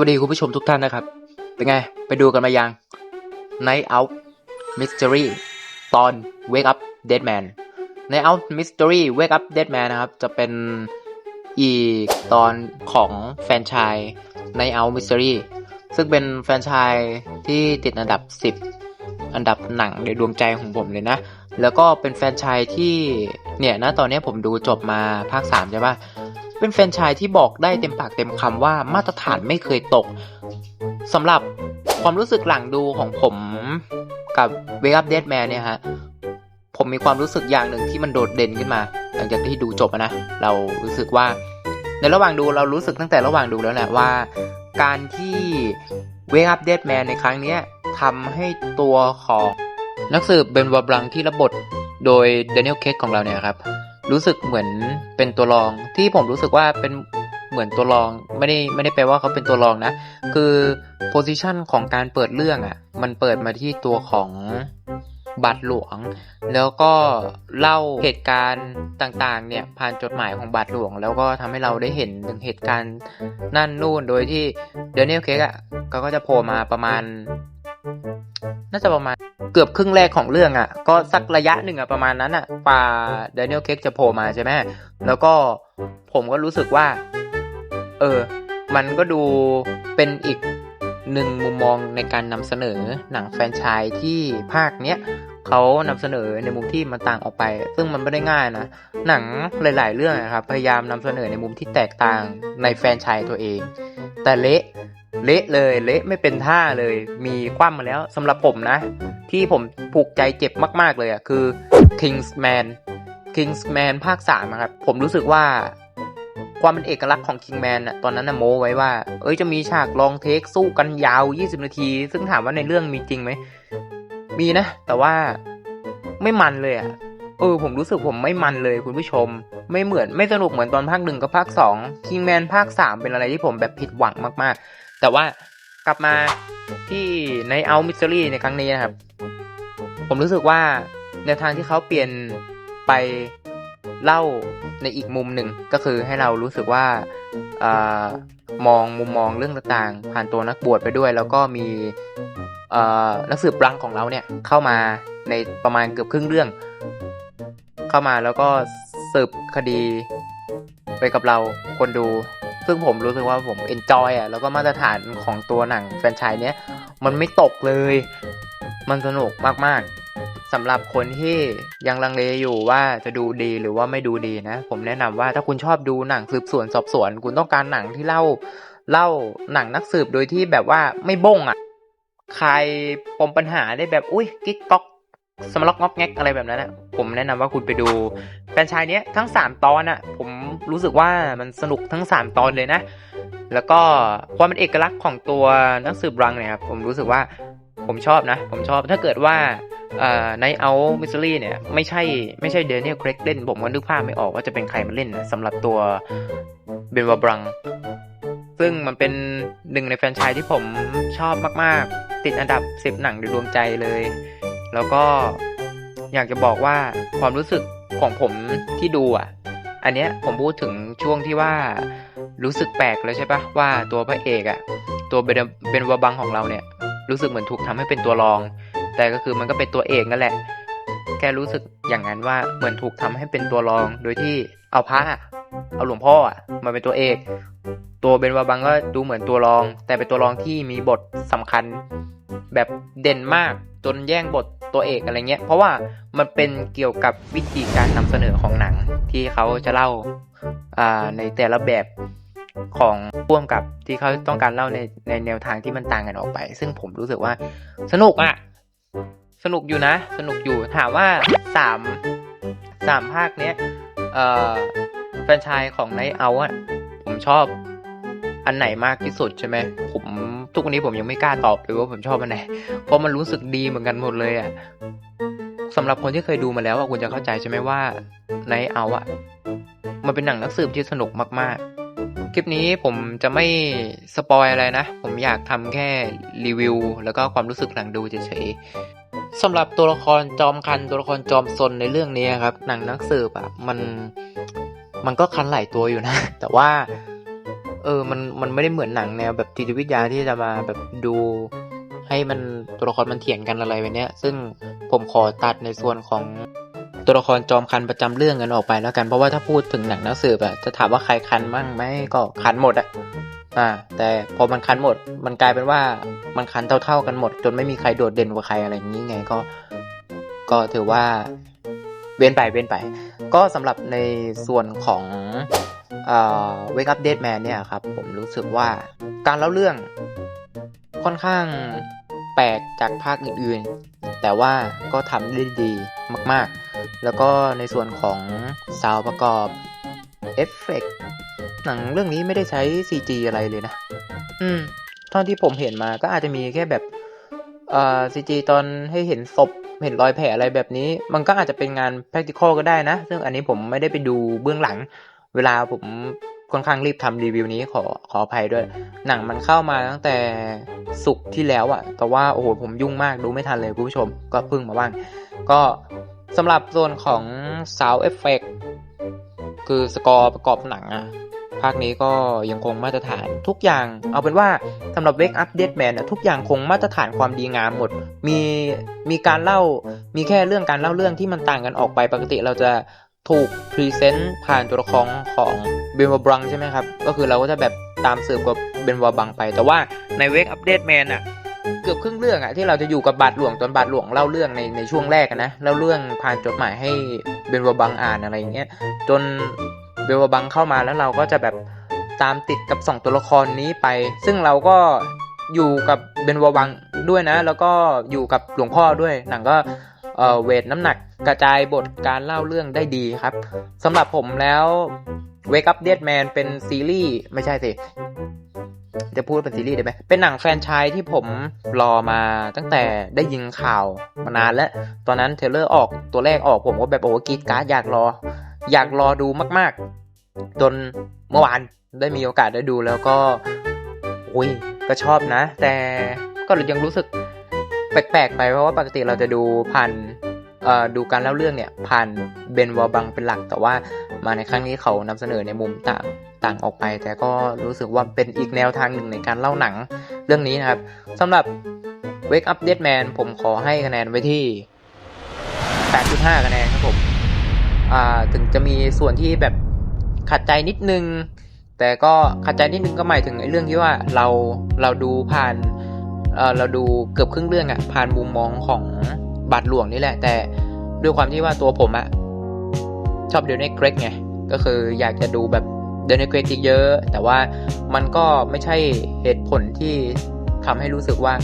วัสดีคุณผู้ชมทุกท่านนะครับ เป็นไง ไปดูกันมายัง Night Out Mystery ตอน Wake Up Dead Man Night Out Mystery Wake Up Dead Man นะครับ จะเป็นอีกตอนของแฟนชาย Night Out Mystery ซึ่งเป็นแฟนชายที่ติดอันดับ 10 อันดับหนังในดวงใจของผมเลยนะ แล้วก็เป็นแฟนชายที่เนี่ยนะตอนนี้ผมดูจบมาภาค 3 ใช่ปะ เป็นแฟรนไชายที่บอกได้เต็มปากเต็มคำว่ามาตรฐานไม่เคยตกสำหรับความรู้สึกหลังดูของผมกับ Wake Up Dead Man เนี่ยฮะผมมีความรู้สึกอย่างหนึ่งที่มันโดดเด่นขึ้นมา หลังจากที่ดูจบนะ เรารู้สึกว่า ในระหว่างดูเรารู้สึกตั้งแต่ระหว่างดูแล้วแหละว่า การที่ Wake Up Dead Man ในครั้งนี้ทำให้ตัวของนักสืบเบนวาบรังที่รับบทโดย Daniel Craig ของเราเนี่ยครับ รู้สึกเหมือนเป็นตัวรอง ที่ผมรู้สึกว่าเป็นเหมือนตัวรองไม่ได้ไม่ได้แปลว่าเขาเป็นตัวรองนะ คือโพสิชันของการเปิดเรื่องอะ่ะ มันเปิดมาที่ตัวของบาทหลวง แล้วก็เล่าเหตุการณ์ต่างๆ เนี่ยผ่านจดหมายของบาทหลวง แล้วก็ทำให้เราได้เห็นถึงเหตุการณ์นั่นนู่นโดยที่เดนิเอลเคกอะก็จะโผล่มาประมาณ น่าจะประมาณ เกือบครึ่งแรกของเรื่องอะ่ะ ก็สักระยะหนึ่งอะ่ะประมาณนั้นอะ่ะกว่าเดนิเอลเคกจะโผล่มาใช่ไหมแล้วก็ผมก็รู้สึกว่า เออ มันก็ดูเป็นอีกหนึ่งมุมมองในการนำเสนอหนังแฟนชายที่ภาคเนี้ยเขานำเสนอในมุมที่มันต่างออกไป ซึ่งมันไม่ได้ง่ายนะ หนังหลาย ๆ เรื่องนะครับ พยายามนำเสนอในมุมที่แตกต่างในแฟนชายตัวเอง แต่เละเละเลยเละไม่เป็นท่าเลย มีคว่ำมาแล้วสำหรับผมนะ ที่ผมผูกใจเจ็บมาก ๆ เลยอะคือ Kingsman Kingsman ภาค3นะครับ ผมรู้สึกว่าความเป็นเอกลักษณ์ของ Kingman อะตอนนั้นนะโมไว้ว่า เอ้ยจะมีฉากลองเทคสู้กันยาว 20 นาที ซึ่งถามว่าในเรื่องมีจริงไหม มีนะ แต่ว่าไม่มันเลยอะเออผมรู้สึกผมไม่มันเลยคุณผู้ชม ไม่เหมือนไม่สนุกเหมือนตอนภาคหนึ่งกับภาคสอง Kingman ภาคสามเป็นอะไรที่ผมแบบผิดหวังมากๆ แต่ว่ากลับมาที่ในเอามิส t รีในครั้งนี้นะครับ ผมรู้สึกว่าแนวทางที่เขาเปลี่ยนไปเล่าในอีกมุมหนึ่งก็คือให้เรารู้สึกว่าอามองมุมมองเรื่องต่างๆ ผ่านตัวนักบวชไปด้วย แล้วก็มีนักสืบรังของเราเนี่ยเข้ามาในประมาณเกือบครึ่งเรื่อง เข้ามาแล้วก็สืบคดีไปกับเราคนดู ซึ่งผมรู้สึกว่าผมเอนจอยอะแล้วก็มาตรฐานของตัวหนังแฟนชส์เนี้ยมันไม่ตกเลย มันสนุกมากๆสำหรับคนที่ยังลังเลอยู่ว่าจะดูดีหรือว่าไม่ดูดีนะ ผมแนะนำว่าถ้าคุณชอบดูหนังสืบสวนสอบสวน คุณต้องการหนังที่เล่าเล่าหนังนักสืบโดยที่แบบว่าไม่บ้งอะคลายปมปัญหาได้แบบอุ้ยกิ๊กก๊อกสมล็อกงอกแงกอะไรแบบนั้นนะผมแนะนำว่าคุณไปดูแฟนชส์เนี้ยทั้ง 3 ตอนอะ ผมรู้สึกว่ามันสนุกทั้ง 3 ตอนเลยนะ แล้วก็ความเป็นเอกลักษณ์ของตัวนักสืบรังเนี่ยครับผมรู้สึกว่า ผมชอบนะ ผมชอบถ้าเกิดว่าในเอามิสซิลี่เนี่ยไม่ใช่ไม่ใช่เดนิเอลเครกเล่น ผมก็นึกภาพไม่ออกว่าจะเป็นใครมาเล่นนะสำหรับตัวเบนวาบรัง ซึ่งมันเป็นหนึ่งในแฟนชส์ที่ผมชอบมาก ๆ ติดอันดับสิบหนังในดวงใจเลย แล้วก็อยากจะบอกว่าความรู้สึกของผมที่ดูอะ อันเนี้ยผมพูดถึงช่วงที่ว่ารู้สึกแปลกเลยใช่ปะว่าตัวพระเอกอะ ตัวเบนเบนวาบังของเราเนี่ย รู้สึกเหมือนถูกทำให้เป็นตัวรอง แต่ก็คือมันก็เป็นตัวเอกนั่นแหละแค่รู้สึกอย่างนั้นว่าเหมือนถูกทำให้เป็นตัวรอง โดยที่เอาพระเอาหลวงพ่ออะมาเป็นตัวเอก ตัวเบนวาบังก็ดูเหมือนตัวรอง แต่เป็นตัวรองที่มีบทสำคัญแบบเด่นมากจนแย่งบทตัวเอกอะไรเงี้ย เพราะว่ามันเป็นเกี่ยวกับวิธีการนำเสนอของหนังที่เขาจะเล่าในแต่ละแบบ ของพ่วงกับที่เขาต้องการเล่าในในแนวทางที่มันต่างกันออกไป ซึ่งผมรู้สึกว่าสนุกอะสนุกอยู่นะ สนุกอยู่ถามว่าสามสามภาคเนี้ยเอ่อแฟนชายของไนเอาอะผมชอบอันไหนมากที่สุดใช่ไหมผมทุกวันนี้ผมยังไม่กล้าตอบเลยว่าผมชอบอันไหน เพราะมันรู้สึกดีเหมือนกันหมดเลยอะสำหรับคนที่เคยดูมาแล้วอะคุณจะเข้าใจใช่ไหมว่าในเอาอะมันเป็นหนังนักสืบที่สนุกมากๆ คลิปนี้ผมจะไม่สปอยอะไรนะ ผมอยากทำแค่รีวิว แล้วก็ความรู้สึกหลังดูเฉยๆสำหรับตัวละครจอมคันตัวละครจอมซนในเรื่องนี้ครับหนังนักสืบอะมันมันก็คันหลายตัวอยู่นะ แต่ว่าเเออมันมันไม่ได้เหมือนหนังแนวแบบจิตวิทยาที่จะมาแบบดูให้มันตัวละครมันเถียงกันอะไรแบบเนี้ยซึ่งผมขอตัดในส่วนของ ตัวละครจอมคันประจำเรื่องกันออกไปแล้วกัน เพราะว่าถ้าพูดถึงหนังนักสืบอะจะถามว่าใครคันบ้างไหมก็คันหมดอะอ่า แต่พอมันคันหมด มันกลายเป็นว่ามันคันเท่าๆกันหมด จนไม่มีใครโดดเด่นกว่าใครอะไรอย่างนี้ไงก็ ก็ถือว่าเว้นไปเว้นไป ก็สำหรับในส่วนของเอ่อ Wake Up Dead Man เนี่ยครับ ผมรู้สึกว่าการเล่าเรื่องค่อนข้างแปลกจากภาคอื่นๆ แต่ว่าก็ทำได้ดีมาก ๆ แล้วก็ในส่วนของซาวประกอบเอฟเฟกหนังเรื่องนี้ไม่ได้ใช้ CG อะไรเลยนะ อืมเท่าที่ผมเห็นมาก็อาจจะมีแค่แบบเอ่อ CG ตอนให้เห็นศพเห็นรอยแผลอะไรแบบนี้ มันก็อาจจะเป็นงาน practical ก็ได้นะ ซึ่งอันนี้ผมไม่ได้ไปดูเบื้องหลัง เวลาผมค่อนข้างรีบทำรีวิวนี้ขอขออภัยด้วย หนังมันเข้ามาตั้งแต่สุกที่แล้วอะแต่ว่าโอ้โหผมยุ่งมากดูไม่ทันเลยคุณผู้ชม ก็พิ่งมาบ้าง ก็ สำหรับส่วนของ sound effect คือสกอร์ประกอบหนังอะภาคนี้ก็ยังคงมาตรฐานทุกอย่าง เอาเป็นว่าสำหรับ Wake Up Dead Man อะทุกอย่างคงมาตรฐานความดีงามหมด มีมีการเล่า มีแค่เรื่องการเล่าเรื่องที่มันต่างกันออกไปปกติเราจะถูกพรีเซนต์ผ่านตัวละครของเบนวาบังใช่ไหมครับ ก็คือเราก็จะแบบตามสืบกับเบนวาบังไป แต่ว่าใน Wake Up Dead Man อะ กือบครึ่งเรื่องอะที่เราจะอยู่กับบาทหลวงตอนบาทหลวงเล่าเรื่องในในช่วงแรกนะเล่าเรื่องผ่านจดหมายให้เบนวบังอ่านอะไรอย่างเงี้ยจนเบลวบังเข้ามาแล้วเราก็จะแบบตามติดกับสองตัวละครนี้ไป ซึ่งเราก็อยู่กับเบนวบังด้วยนะ แล้วก็อยู่กับหลวงพ่อด้วยหนังก็เอ่อเวทน้ำหนักกระจายบทการเล่าเรื่องได้ดีครับสำหรับผมแล้ว Wake Up Dead Man เป็นซีรีส์ไม่ใช่สิ จะพูดเป็นซีรีส์ได้ไหมเป็นหนังแฟรนไชส์ที่ผมรอมาตั้งแต่ได้ยินข่าวมานานแล้ว ตอนนั้นเทเลอร์ออกตัวแรกออกผมก็แบบโอ้กีดการ์ดอยากรอ อยากรอดูมาก ๆ จนเมื่อวานได้มีโอกาสได้ดูแล้วก็อุ้ยก็ชอบนะ แต่ก็ยังรู้สึกแปลกๆไปเพราะว่าปกติเราจะดูผ่านดูการเล่าเรื่องเนี่ยผ่านเบนวอบังเป็นหลัก แต่ว่ามาในครั้งนี้เขานำเสนอในมุมต่าง ต่างออกไป แต่ก็รู้สึกว่าเป็นอีกแนวทางหนึ่งในการเล่าหนังเรื่องนี้นะครับสำหรับ Wake Up Dead Man ผมขอให้คะแนนไว้ที่ 8.5 คะแนนครับผมถึงจะมีส่วนที่แบบขัดใจนิดนึง แต่ก็ขัดใจนิดนึงก็หมายถึงไอ้เรื่องที่ว่าเราเราดูผ่านเเราดูเกือบครึ่งเรื่องอะผ่านมุมมองของบาทหลวงนี่แหละ แต่ด้วยความที่ว่าตัวผมอะชอบเดนนี่เกรกไง ก็คืออยากจะดูแบบ เดนนี่เกรกเยอะ แต่ว่ามันก็ไม่ใช่เหตุผลที่ทำให้รู้สึกว่า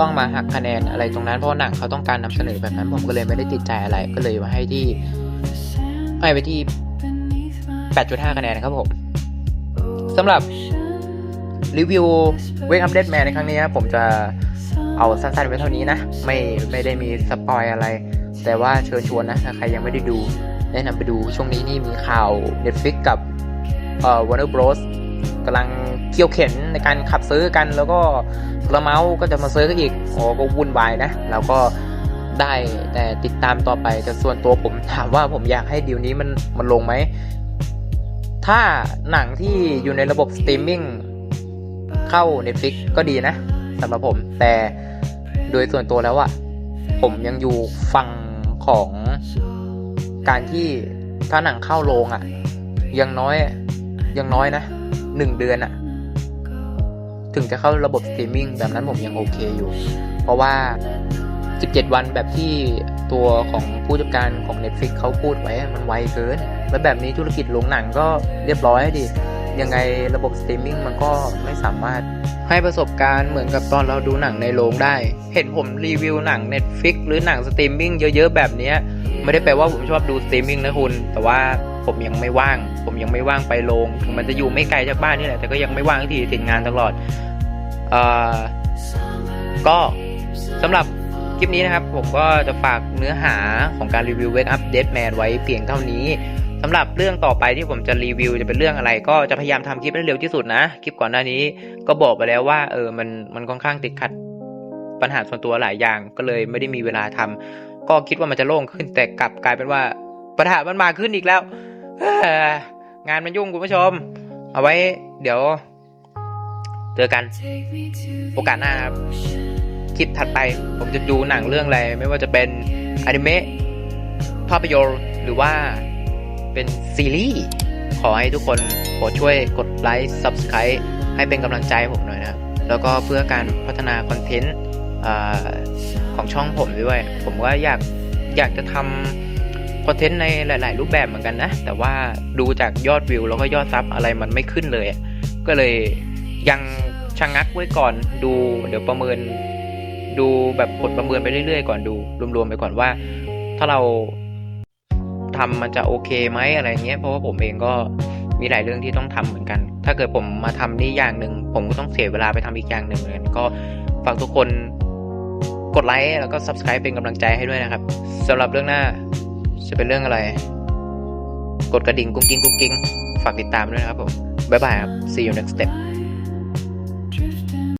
ต้องมาหักคะแนนอะไรตรงนั้นเพราะหนังเขาต้องการนำเสนอแบบนั้นผมก็เลยไม่ได้ติดใจอะไรก็เลยมาให้ที่ให้ไปที่ 8.5 คะแนนนะครับผมสำหรับรีวิว Wake Up Dead Man ในครั้งนี้ผมจะเอาสั้นๆไว้เท่านี้นะ ไม่ไม่ได้มีสปอยอะไร แต่ว่าเชิญชวนนะถ้าใครยังไม่ได้ดู แนะนำไปดูช่วงนี้นี่มีข่าว Netflix กับ เอ่อ Warner Bros กำลังเคี่ยวเข็นในการขับซื้อกัน แล้วก็กระเมาก็จะมาซื้อกันอีกโอ้ก็วุ่นวายนะแล้วก็ได้แต่ติดตามต่อไปแต่ส่วนตัวผมถามว่าผมอยากให้ดีลนี้มันมันลงไหม ถ้าหนังที่อยู่ในระบบสตรีมมิ่งเข้า Netflix ก็ดีนะสำหรับผมแต่โดยส่วนตัวแล้วอะผมยังอยู่ฝั่งของการที่ถ้าหนังเข้าโรงอะยังน้อย ยังน้อยนะหนึ่งเดือนอะถึงจะเข้าระบบสตรีมมิ่งแบบนั้นผมยังโอเคอยู่ เพราะว่า 17 วันแบบที่ตัวของผู้จัดการของ Netflix เขาพูดไว้มันไวเกิน แล้วแบบนี้ธุรกิจโรงหนังก็เรียบร้อยดิ ยังไงระบบสตรีมมิ่งมันก็ไม่สามารถให้ประสบการณ์เหมือนกับตอนเราดูหนังในโรงได้ เห็นผมรีวิวหนัง Netflix หรือหนังสตรีมมิ่งเยอะๆ แบบนี้ไม่ได้แปลว่าผมชอบดูสตรีมมิ่งนะคุณ แต่ว่าผมยังไม่ว่าง ผมยังไม่ว่างไปโรงถึงมันจะอยู่ไม่ไกลจากบ้านนี่แหละ แต่ก็ยังไม่ว่างทีติดงานตลอดเอ่อก็สำหรับคลิปนี้นะครับ ผมก็จะฝากเนื้อหาของการรีวิว Wake Up Dead Man ไว้เพียงเท่านี้ สำหรับเรื่องต่อไปที่ผมจะรีวิวจะเป็นเรื่องอะไร ก็จะพยายามทำคลิปให้เร็วที่สุดนะคลิปก่อนหน้านี้ก็บอกไปแล้วว่าเออมันมันค่อนข้างติดขัดปัญหาส่วนตัวหลายอย่างก็เลยไม่ได้มีเวลาทำก็คิดว่ามันจะโล่งขึ้นแต่กลับกลายเป็นว่าปัญหามันมาขึ้นอีกแล้วงานมันยุ่งคุณผู้ชม เอาไว้ เดี๋ยวเจอกันโอกาสหน้าครับคลิปถัดไป ผมจะดูหนังเรื่องอะไร ไม่ว่าจะเป็นอนิเมะภาพยนตร์หรือว่า เป็นซีรีส์ขอให้ทุกคนโปรดช่วยกดไลค์ Subscribe ให้เป็นกำลังใจผมหน่อยนะครับ แล้วก็เพื่อการพัฒนาคอนเทนต์ของช่องผมด้วย ผมก็อยากอยากจะทำคอนเทนต์ในหลาย ๆ รูปแบบเหมือนกันนะ แต่ว่าดูจากยอดวิวแล้วก็ยอดซับอะไรมันไม่ขึ้นเลย ก็เลยยังชะงงักไว้ก่อนดูเดี๋ยวประเมินดูแบบผลประเมินไปเรื่อย ๆ ก่อนดูรวม ๆ ไปก่อนว่า ถ้าเรา ทำมันจะโอเคไหมอะไรเงี้ยเพราะว่าผมเองก็มีหลายเรื่องที่ต้องทำเหมือนกัน ถ้าเกิดผมมาทำนี่อย่างหนึ่งผมก็ต้องเสียเวลาไปทำอีกอย่างหนึ่งเหมือนกันก็ฝากทุกคนกดไลค์แล้วก็ subscribe เป็นกำลังใจให้ด้วยนะครับสำหรับเรื่องหน้าจะเป็นเรื่องอะไร กดกระดิ่งกุ้งกิ้งกุ้งกิ้งฝากติดตามด้วยนะครับผม บ๊ายบายครับ see you next step